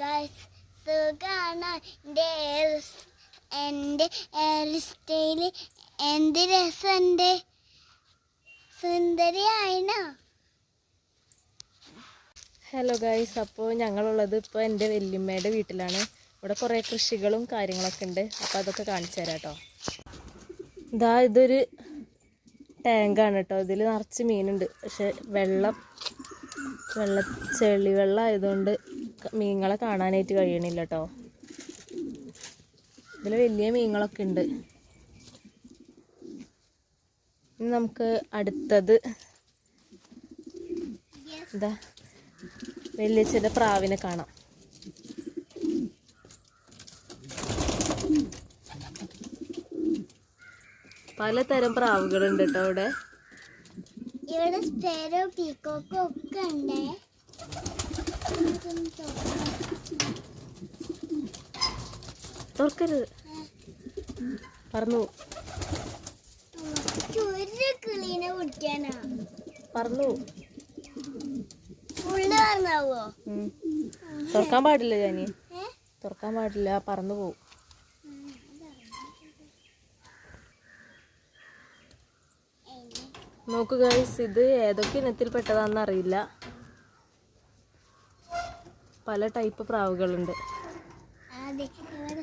Guys സുഖാണ് എന്റെ എന്റെ ഹെയർ സ്റ്റൈൽ എന്ത് രസമുണ്ട്. സുന്ദരിയായിനോ. ഹലോ ഗൈസ് അപ്പോൾ ഞങ്ങളുള്ളത് ഇപ്പോൾ എന്റെ വല്യമ്മയുടെ വീട്ടിലാണ്. ഇവിടെ കുറേ കൃഷികളും കാര്യങ്ങളൊക്കെ ഉണ്ട്. അപ്പോൾ അതൊക്കെ കാണിച്ചു തരാം കേട്ടോ. ഇതാ ഇതൊരു ടാങ്കാണ് കേട്ടോ. ഇതിൽ നിറച്ച് മീനുണ്ട്. പക്ഷെ വെള്ളം വെള്ള ചെളി വെള്ളം ആയതുകൊണ്ട് മീനുകളെ കാണാനായിട്ട് കഴിയണില്ല കേട്ടോ ഇതിൽ വലിയ മീനുകളൊക്കെ ഉണ്ട്. ഇനി നമുക്ക് അടുത്തത് ഇതാ വലിയച്ഛന്റെ പ്രാവിനെ കാണാം. പലതരം പ്രാവുകളുണ്ട് കേട്ടോ അവിടെ. ഇവിടെ തുറക്കരുത്. പറന്നു. കിളീനെ പറന്നു. തുറക്കാൻ പാടില്ല ഞാനി തുറക്കാൻ പാടില്ല പറന്നു പോവും. നോക്കുക ഇത് ഏതൊക്കെ ഇനത്തിൽപ്പെട്ടതാണെന്ന് അറിയില്ല. പല ടൈപ്പ് പ്രാവുകളുണ്ട്.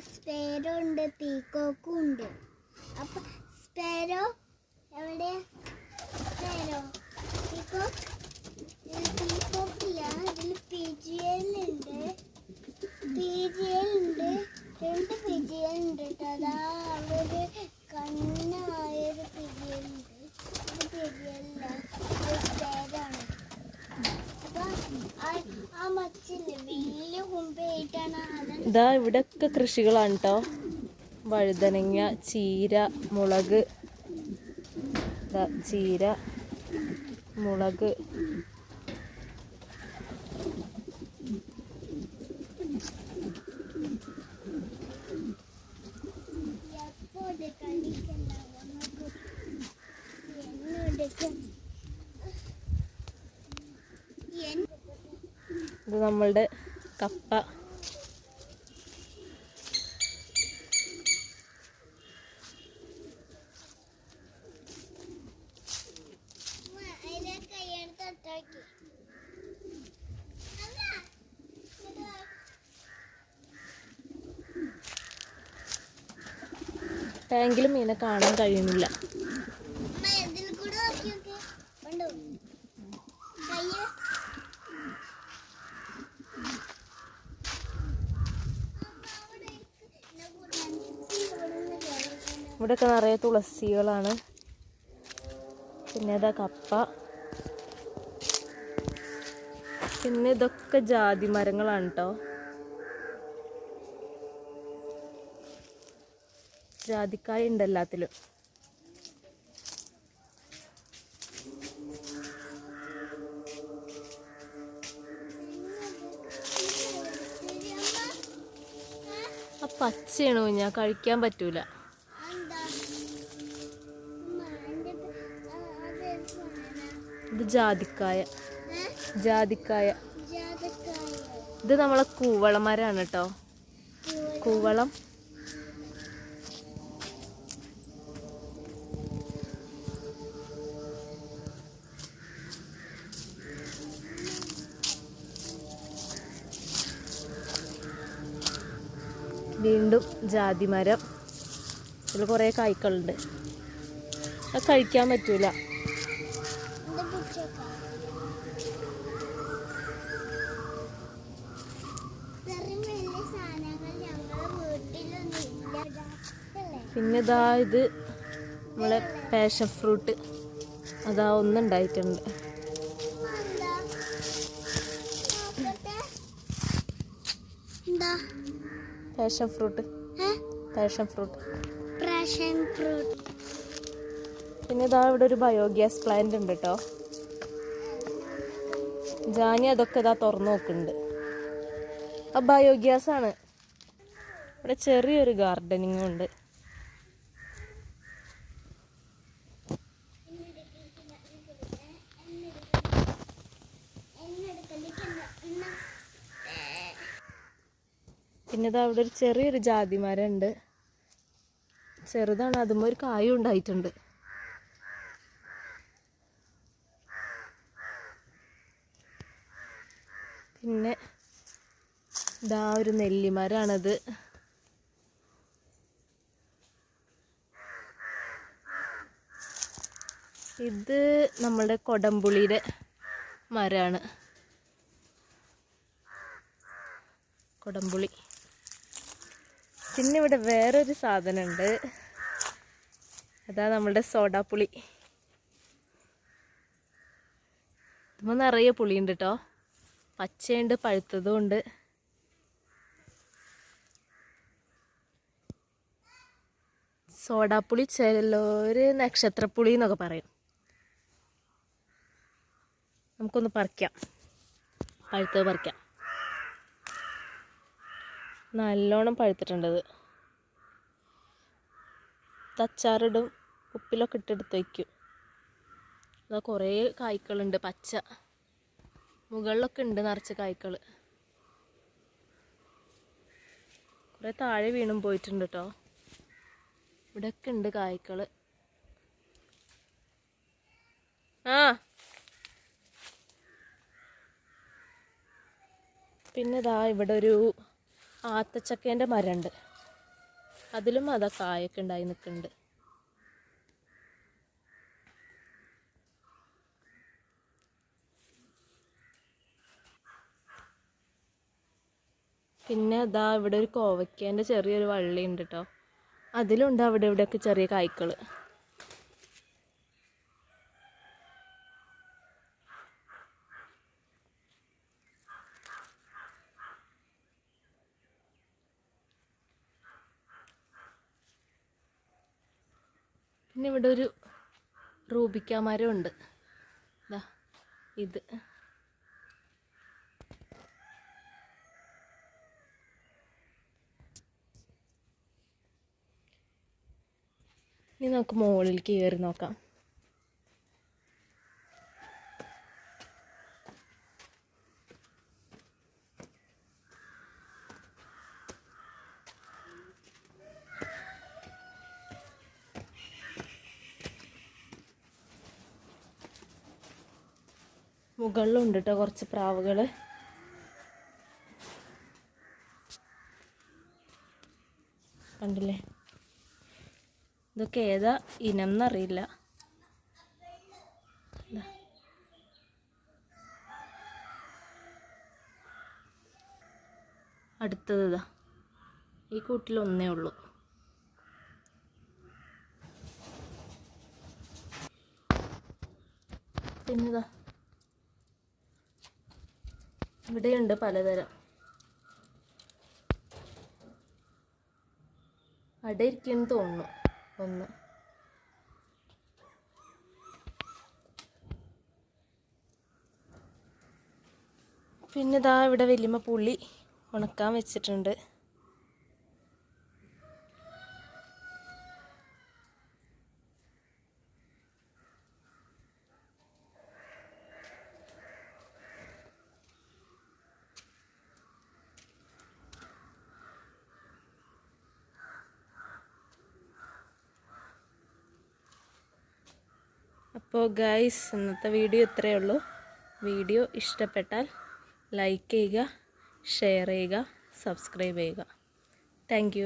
സ്പെരോ ഉണ്ട് എവിടെ സ്പെരോ? പീക്കോക്ക് ഇതാ ഇവിടെയൊക്കെ കൃഷികളാണ് കേട്ടോ വഴുതനങ്ങ ചീര മുളക്. ചീര മുളക്. ഇത് നമ്മളുടെ കപ്പ. ടാങ്കിൽ മീനെ കാണാൻ കഴിയുന്നില്ല. ഇവിടെയൊക്കെ നിറയെ തുളസികളാണ്. പിന്നെ ഇതാ കപ്പ. പിന്നെ ഇതൊക്കെ ജാതി മരങ്ങളാണ് കേട്ടോ ജാതിക്കായ ഉണ്ട് എല്ലാത്തിലും. ആ പച്ചയാണോ ഞാൻ കഴിക്കാൻ പറ്റൂല. ഇത് ജാതിക്കായ. ജാതിക്കായ. ഇത് നമ്മളെ കൂവളമരാണ് കേട്ടോ. കൂവളം. വീണ്ടും ജാതിമരം. ഇതിൽ കുറേ കായ്ക്കളുണ്ട് അത് കഴിക്കാൻ പറ്റൂല. പിന്നെ ഇതാ ഇത് നമ്മളെ പാഷൻ ഫ്രൂട്ട് അതാ ഒന്നുണ്ടായിട്ടുണ്ട്. Passion fruit passion fruit passion fruit പിന്നെ ഇതാ ഇവിടെ ഒരു ബയോഗ്യാസ് പ്ലാന്റ് ഉണ്ട് കേട്ടോ ജാനി അതൊക്കെ ഇതാ തുറന്നു നോക്കുന്നുണ്ട്. ആ ബയോഗ്യാസ് ആണ്. ഇവിടെ ചെറിയൊരു ഗാർഡനിങ്ങും ഉണ്ട്. പിന്നെ ഇതാ അവിടെ ഒരു ചെറിയൊരു ജാതി മരം ഉണ്ട് ചെറുതാണ് അതുമ്പോൾ ഒരു കായും ഉണ്ടായിട്ടുണ്ട്. പിന്നെ ഇതാ ഒരു നെല്ലിമരാണത്. ഇത് നമ്മളുടെ കൊടംപുളിയുടെ മരമാണ് കൊടംപുളി. പിന്നെ ഇവിടെ വേറൊരു സാധനമുണ്ട് അതാ നമ്മളുടെ സോഡാപ്പുളി ഇതുമ്പോൾ നിറയെ പുളിയുണ്ട് കേട്ടോ പച്ചയുണ്ട് പഴുത്തതും ഉണ്ട്. സോഡാപ്പുളി ചെല്ലോര് നക്ഷത്രപ്പുളി എന്നൊക്കെ പറയും. നമുക്കൊന്ന് പറിക്കാം. പഴുത്തത് പറിക്കാം. നല്ലോണം പഴുത്തിട്ടുണ്ടത് അച്ചാറിടും ഉപ്പിലൊക്കെ ഇട്ടെടുത്ത് വയ്ക്കും. അതാ കുറേ കായ്ക്കളുണ്ട് പച്ച. മുകളിലൊക്കെ ഉണ്ട് നിറച്ച് കായ്ക്കൾ കുറേ താഴെ വീണും പോയിട്ടുണ്ട് കേട്ടോ ഇവിടെയൊക്കെ ഉണ്ട് കായ്ക്കൾ ആ. പിന്നെ ഇതാ ഇവിടെ ഒരു ആത്തച്ചക്കേന്റെ മരമുണ്ട് അതിലും അതാ കായൊക്കെ ഉണ്ടായി നിൽക്കുന്നുണ്ട് പിന്നെ അതാ ഇവിടെ ഒരു കോവയ്ക്കേന്റെ ചെറിയൊരു വള്ളി ഉണ്ട് കേട്ടോ അതിലുണ്ട് അവിടെ ഇവിടെയൊക്കെ ചെറിയ കായ്ക്കൾ പിന്നെ ഇവിടെ ഒരു റൂബിക്ക ഉണ്ട്. ഇത്. ഇനി നമുക്ക് മുകളിൽ കയറി നോക്കാം. മുകളിലുണ്ട് കേട്ടോ കുറച്ച് പ്രാവുകൾ കണ്ടില്ലേ? ഇതൊക്കെ ഏതാ ഇനം എന്നറിയില്ല. അടുത്തത് ഇതാ. ഈ കൂട്ടിൽ ഒന്നേ ഉള്ളൂ. പിന്നെതാ. ഇവിടെയുണ്ട് പലതരം. ഇരിക്കുന്നു തോന്നുന്നു ഒന്ന്. പിന്നെ ഇതാ ഇവിടെ വലിയമ്മ പുളി ഉണക്കാൻ വെച്ചിട്ടുണ്ട്. അപ്പോൾ ഗൈസ് ഇന്നത്തെ വീഡിയോ ഇത്രയേ ഉള്ളൂ. വീഡിയോ ഇഷ്ടപ്പെട്ടാൽ ലൈക്ക് ചെയ്യുക ഷെയർ ചെയ്യുക സബ്സ്ക്രൈബ് ചെയ്യുക. താങ്ക്